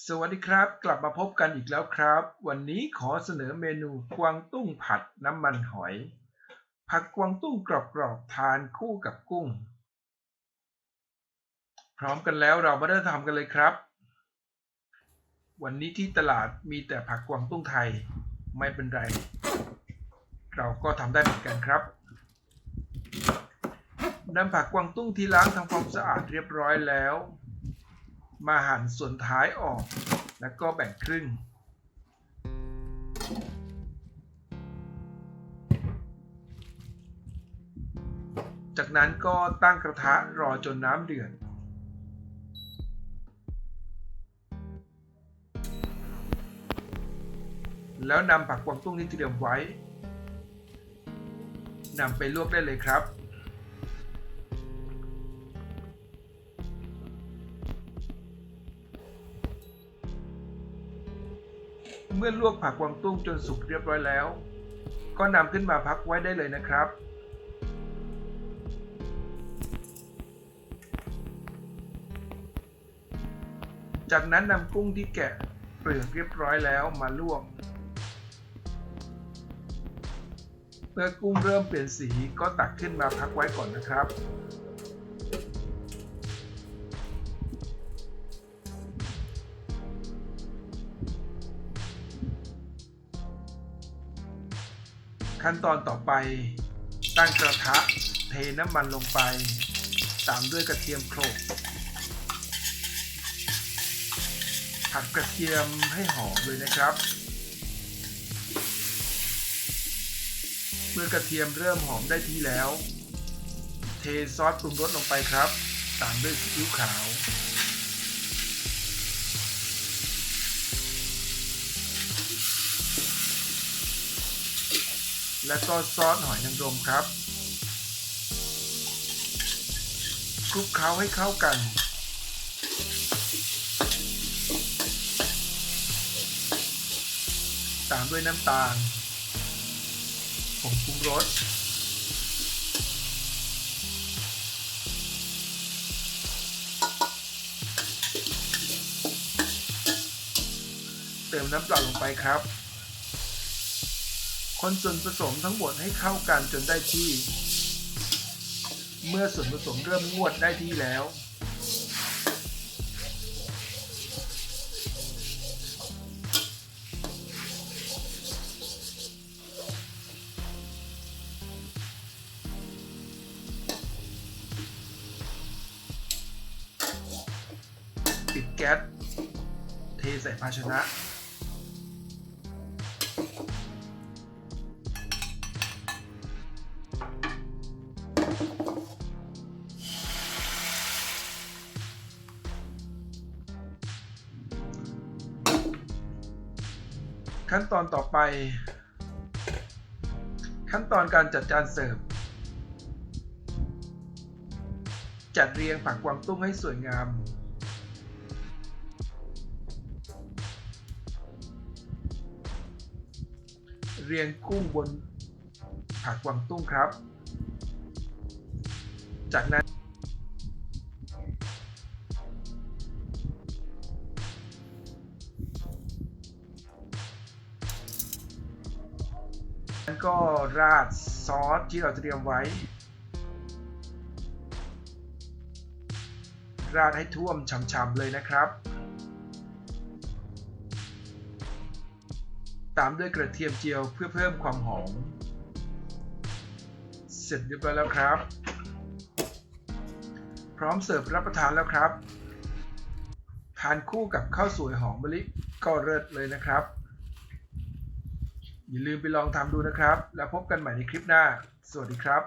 สวัสดีครับ กลับมาพบกันอีกแล้วครับ วันนี้ขอเสนอเมนูกวางตุ้งผัดน้ำมันหอย ผักกวางตุ้งกรอบๆทานคู่กับกุ้ง พร้อมกันแล้วเรามาเริ่มทำกันเลยครับ วันนี้ที่ตลาดมีแต่ผักกวางตุ้งไทยไม่เป็นไร เราก็ทำได้เหมือนกันครับนำผักกวางตุ้งที่ล้างทำความสะอาดเรียบร้อยแล้ว มาหั่นส่วนท้ายออก แล้วก็แบ่งครึ่ง จากนั้นก็ตั้งกระทะรอจนน้ำเดือด แล้วนำผักกวางตุ้งที่เตรียมไว้นำไปลวกได้เลยครับ เมื่อลวกผักกวางตุ้งจนสุกเรียบร้อยแล้ว ก็นำขึ้นมาพักไว้ได้เลยนะครับ จากนั้นนำกุ้งที่แกะเปลือกเรียบร้อยแล้วมาลวก เมื่อกุ้งเริ่มเปลี่ยนสีก็ตักขึ้นมาพักไว้ก่อนนะครับ ขั้นตอนต่อไป ตั้งกระทะเทน้ำมันลงไป ตามด้วยกระเทียมโขลกผัดกระเทียมให้หอมเลยนะครับ เมื่อกระเทียมเริ่มหอมได้ที่แล้ว เทซอสปรุงรสลงไปครับ ตามด้วยซีอิ๊วขาว และก็ซอสหอยนางรมครับคลุกเคล้าให้เข้ากัน ตามด้วยน้ำตาลผงปรุงรสเติมน้ำเปล่าลงไปครับ คนส่วนผสมทั้งหมดให้เข้ากันจนได้ที่ เมื่อส่วนผสมเริ่มงวดได้ที่แล้ว ปิดแก๊สเทใส่ภาชนะ ขั้นตอนต่อไป ขั้นตอนการจัดจานเสิร์ฟ จัดเรียงผักกวางตุ้งให้สวยงาม เรียงกุ้งบนผักกวางตุ้งครับ จากนั้น แล้วก็ราดซอสที่เราเตรียมไว้ ราดให้ท่วมฉ่ำๆเลยนะครับ ตามด้วยกระเทียมเจียวเพื่อเพิ่มความหอม เสร็จเรียบร้อยแล้วครับ พร้อมเสิร์ฟรับประทานแล้วครับ ทานคู่กับข้าวสวยหอมมะลิก็เลิศเลยนะครับ อย่าลืมไปลองทำดูนะครับ แล้วพบกันใหม่ในคลิปหน้า สวัสดีครับ